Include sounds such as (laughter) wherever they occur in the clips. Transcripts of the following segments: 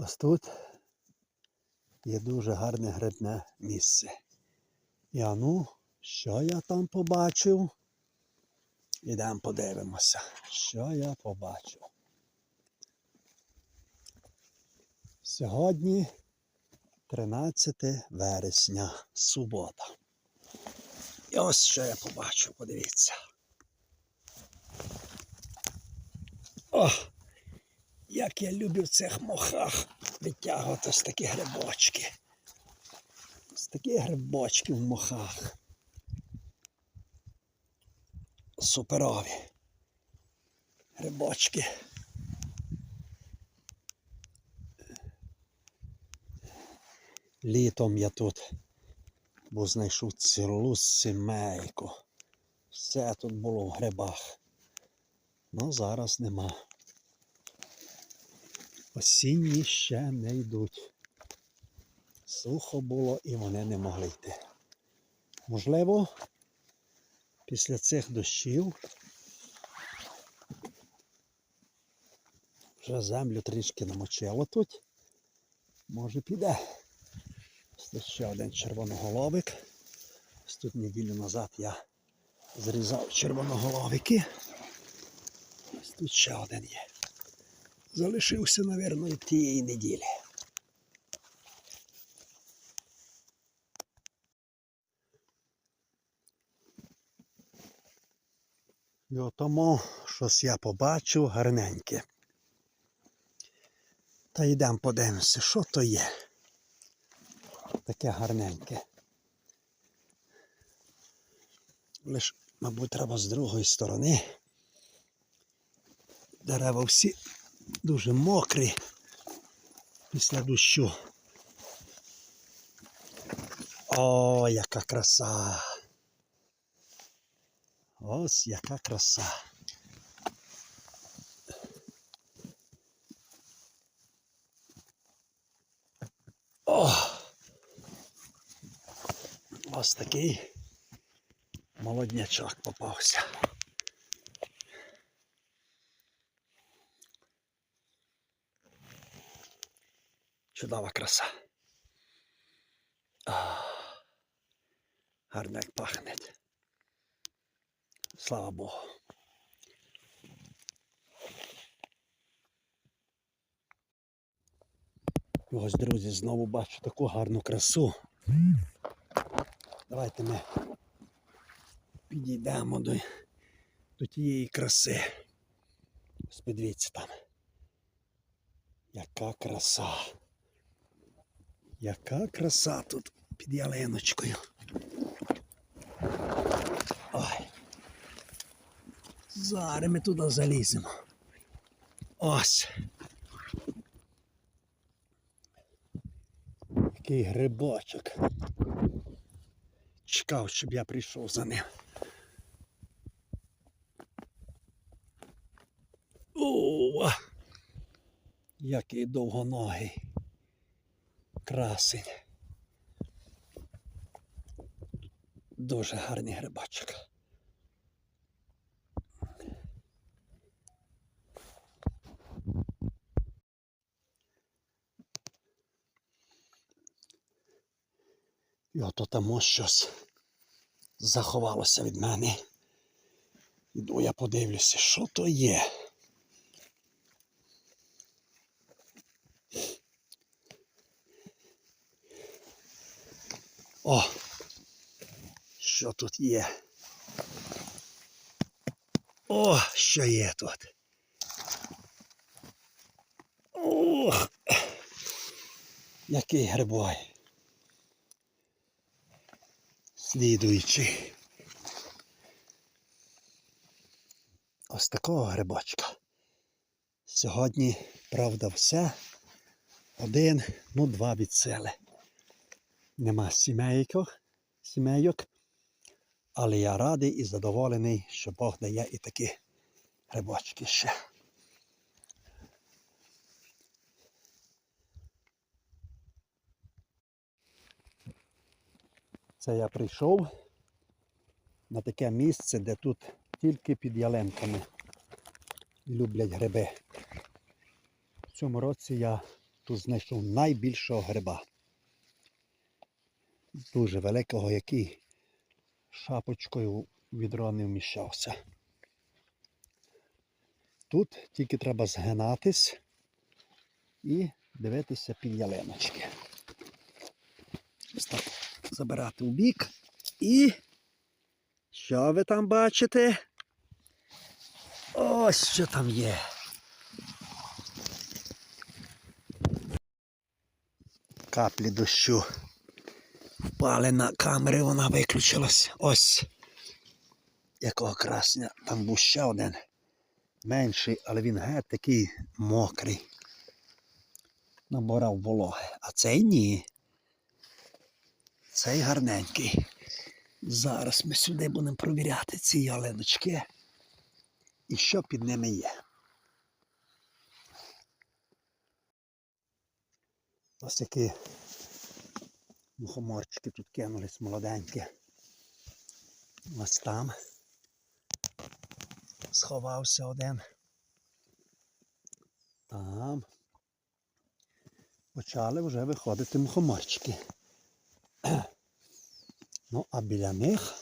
Ось тут є дуже гарне грибне місце. І ану, що я там побачив? Ідемо подивимося, що я побачив. Сьогодні 13 вересня, субота. І ось що я побачив, подивіться. О! Як я люблю в цих мохах витягувати ось такі грибочки. Ось такі грибочки в мохах. Суперові. Грибочки. Літом я тут, бо знайшов цілу сімейку. Все тут було в грибах. Ну зараз нема. Осінні ще не йдуть. Сухо було і вони не могли йти. Можливо, після цих дощів вже землю трішки намочило тут. Може піде. Тут ще один червоноголовик. Ось тут неділю назад я зрізав червоноголовики. Ось тут ще один є залишився, мабуть, тієї неділі. І тому щось я побачив гарненьке. Та йдемо подивимося, що то є. Таке гарненьке. Лиш, мабуть, треба з другої сторони. Дерева всі дуже мокрі після дощу. О, яка краса! Ось яка краса. О! Ось такий молоднячок попався. Чудова краса. А, гарно як пахне. Слава Богу. Ось, друзі, знову бачу таку гарну красу. Давайте ми підійдемо до, до тієї краси. Ось подивіться там. Яка краса. Яка краса тут під ялиночкою. Ой. Зараз ми туди заліземо. Ось. Такий грибочок. Чекав, щоб я прийшов за ним. О, який довгоногий красень. Дуже гарний грибочок. І ото там щось заховалося від мене. Іду я подивлюся, що то є. О! Що тут є? О, що є тут? Ох! Який грибой. Слідуючий. Ось такого грибочка. Сьогодні, правда, все. Один, ну два від сили. Нема сімейок, сімейок. Але я радий і задоволений, що Бог дає і такі грибочки ще. Це я прийшов на таке місце, де тут тільки під ялинками люблять гриби. В цьому році я тут знайшов найбільшого гриба. Дуже великого, який шапочкою відро не вміщався. Тут тільки треба згинатись і дивитися під ялиночки. Ось так забирати у бік. І що ви там бачите? Ось що там є. Каплі дощу впали на камери, вона виключилась. Ось якого красня. Там був ще один менший, але він геть такий мокрий. Набирав вологи. А цей ні. Цей гарненький. Зараз ми сюди будемо провіряти ці ялиночки. І що під ними є. Ось які мухоморчики тут кинулись молоденькі. Ось там сховався один. Там почали вже виходити мухоморчики. (clears throat) Ну, а біля них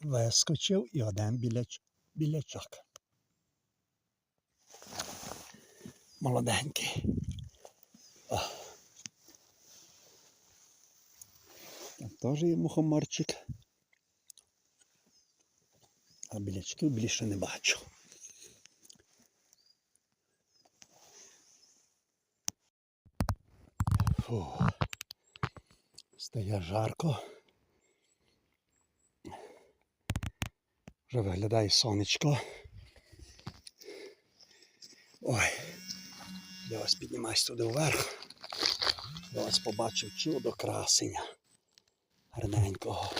вискочив і один біляч... білячок. Молоденький. О. Там теж є мухоморчик. А білячків більше не бачу. Фу. Стає жарко. Вже виглядає сонечко. Ой, я ось піднімаюсь туди вверх. Я ось побачив чудо красення. Гарненького.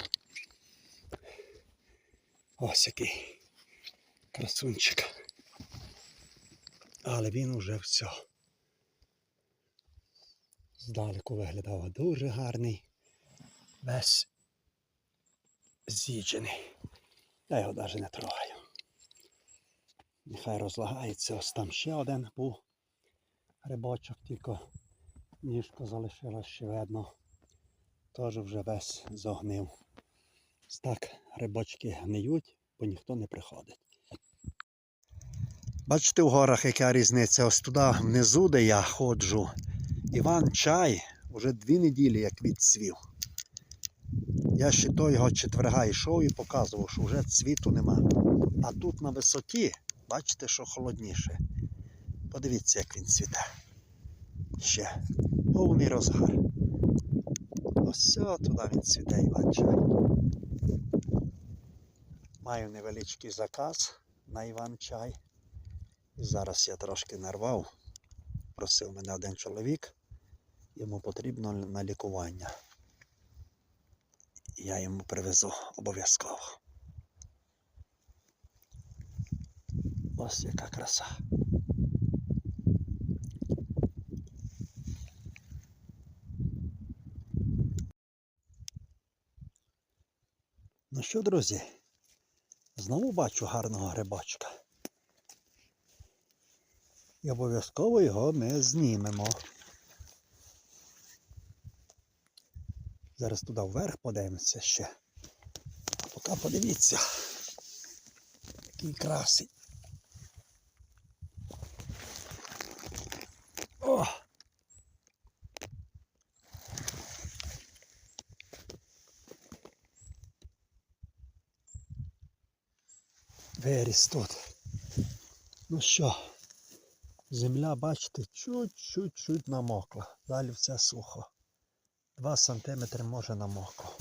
Ось який красунчик. Але він уже все. Здалеку виглядав дуже гарний. Весь з'їджений. Я його навіть не трогаю. Нехай розлагається, ось там ще один був грибочок, тільки ніжко залишилось ще видно. Теж вже весь зогнив. Ось так грибочки гниють, бо ніхто не приходить. Бачите в горах, яка різниця? Ось туди внизу, де я ходжу. Іван чай вже дві неділі як відцвів. Я ще до його четверга йшов і показував, що вже цвіту нема. А тут на висоті, бачите, що холодніше. Подивіться, як він цвіте. Ще повний розгар. Ось туди він цвіте Іван чай. Маю невеличкий заказ на Іван чай. І зараз я трошки нарвав. Просив мене один чоловік. Йому потрібно на лікування. Я йому привезу обов'язково. Ось яка краса. Ну що, друзі, знову бачу гарного грибочка. І обов'язково його ми знімемо. Зараз туди вверх подивимося ще. А поки подивіться. Який красень. О! Виріс тут. Ну що, земля, бачите, чуть-чуть-чуть намокла. Далі все сухо. 2 см може намокло.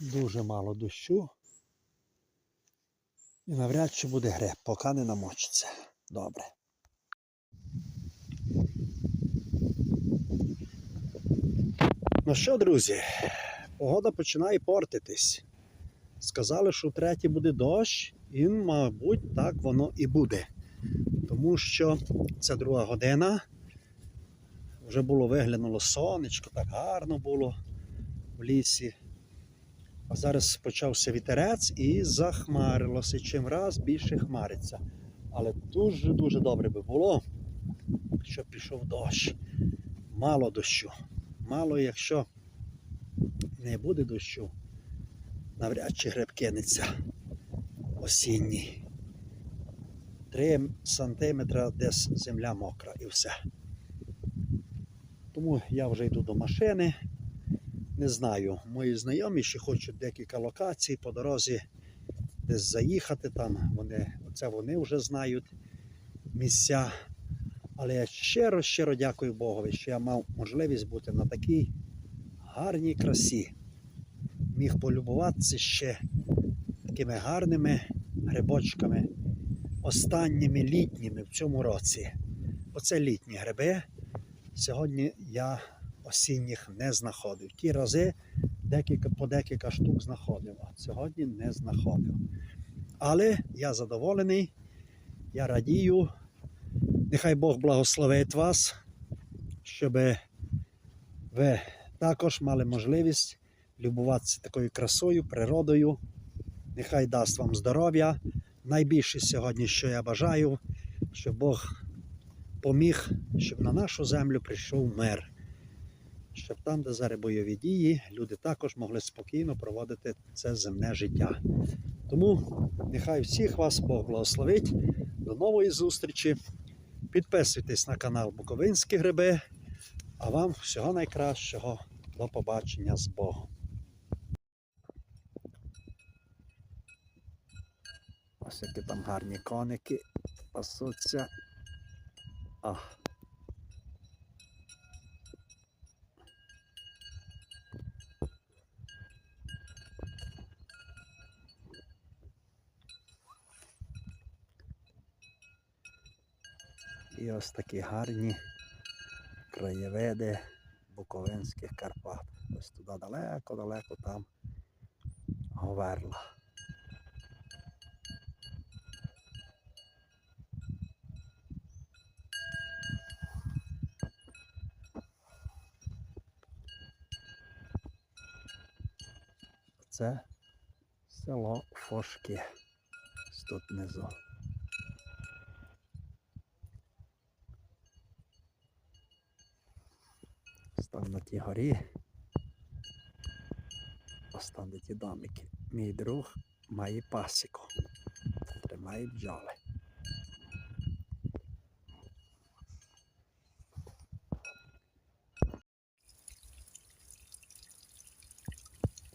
Дуже мало дощу. І навряд чи буде гриб, поки не намочиться. Добре. Ну що, друзі, погода починає портитись. Сказали, що втретє буде дощ, і, мабуть, так воно і буде. Тому що це друга година. Вже було виглянуло сонечко, так гарно було в лісі. А зараз почався вітерець і захмарилося. Чим раз більше хмариться. Але дуже-дуже добре би було, якщо пішов дощ. Мало дощу. Мало, якщо не буде дощу, навряд чи гриб кинеться осінній. 3 сантиметри десь земля мокра і все. Тому я вже йду до машини. Не знаю, мої знайомі ще хочуть декілька локацій по дорозі десь заїхати там. Вони, оце вони вже знають місця. Але я щиро, щиро дякую Богові, що я мав можливість бути на такій гарній красі. Міг полюбуватися ще такими гарними грибочками, останніми літніми в цьому році. Оце літні гриби. Сьогодні я осінніх не знаходив. Ті рази декілька, по декілька штук знаходив, а сьогодні не знаходив. Але я задоволений, я радію. Нехай Бог благословить вас, щоб ви також мали можливість любуватися такою красою, природою. Нехай дасть вам здоров'я. Найбільше сьогодні, що я бажаю, щоб Бог поміг, щоб на нашу землю прийшов мир. Щоб там, де зараз бойові дії, люди також могли спокійно проводити це земне життя. Тому нехай всіх вас Бог благословить. До нової зустрічі. Підписуйтесь на канал Буковинські Гриби. А вам всього найкращого. До побачення з Богом. Ось які там гарні коники пасуться. А. І ось такі гарні краєвиди Буковинських Карпат. Ось туди далеко-далеко там Говерла. Це село Фошки. Тут внизу. Став на тій горі. Останні ті домики. Мій друг має пасіку. Тримає бджоли.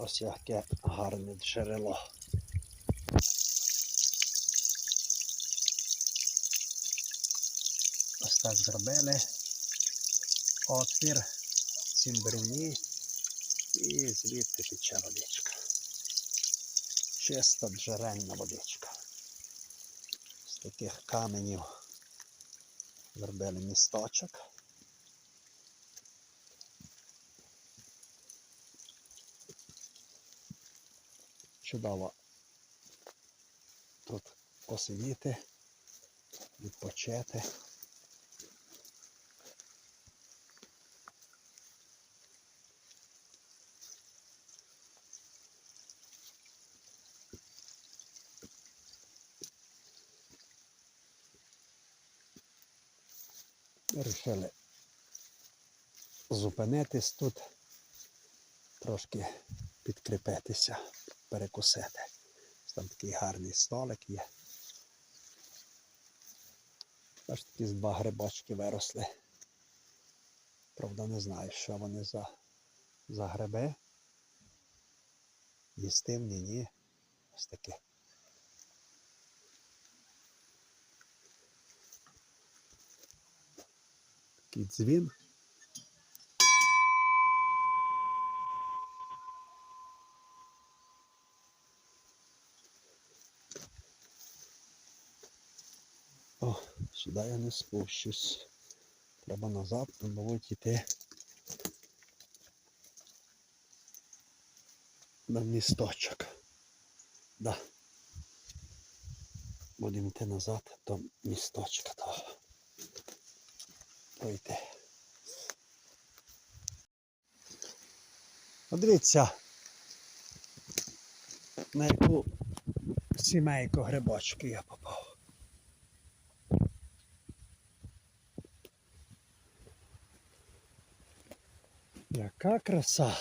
Ось яке гарне джерело. Ось так зробили отвір в і звідти тече водичка. Чиста джерельна водичка. З таких каменів зробили місточок. Чудово тут посидіти, відпочити. Вирішили зупинитись тут, трошки підкріпитися, перекусити. Там такий гарний столик є. Аж такі два грибочки виросли. Правда, не знаю, що вони за, за гриби. Їстивні, ні. Ось такі. Такий дзвін. О, сюди я не спущусь. Треба назад, мабуть, йти. На місточок. Да. Будемо йти назад до місточка того. Пройти. Подивіться, на яку сімейку грибочки я попав. Яка краса.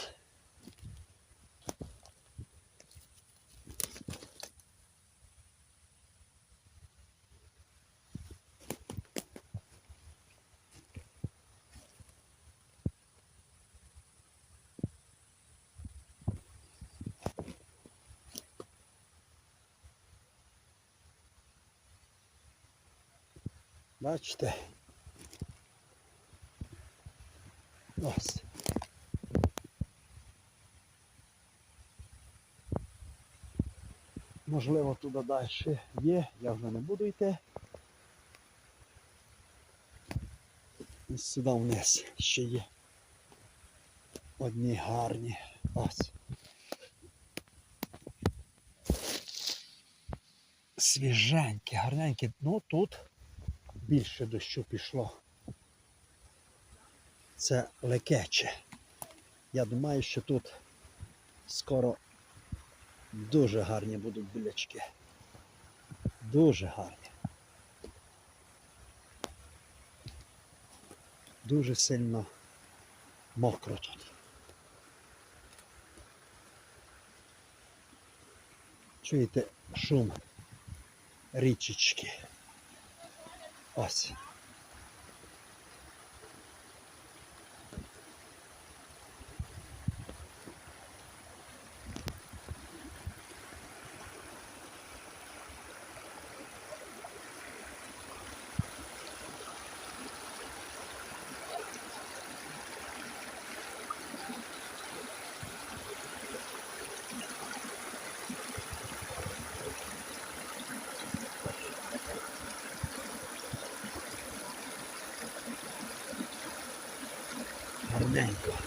Бачите? Ось. Можливо, туди далі є, я вже не буду йти. І сюди вниз ще є. Одні гарні. Ось. Свіженькі, гарненькі. Ну тут більше дощу пішло. Це лекече. Я думаю, що тут скоро дуже гарні будуть білячки. Дуже гарні. Дуже сильно мокро тут. Чуєте шум річечки. Ось. Amen.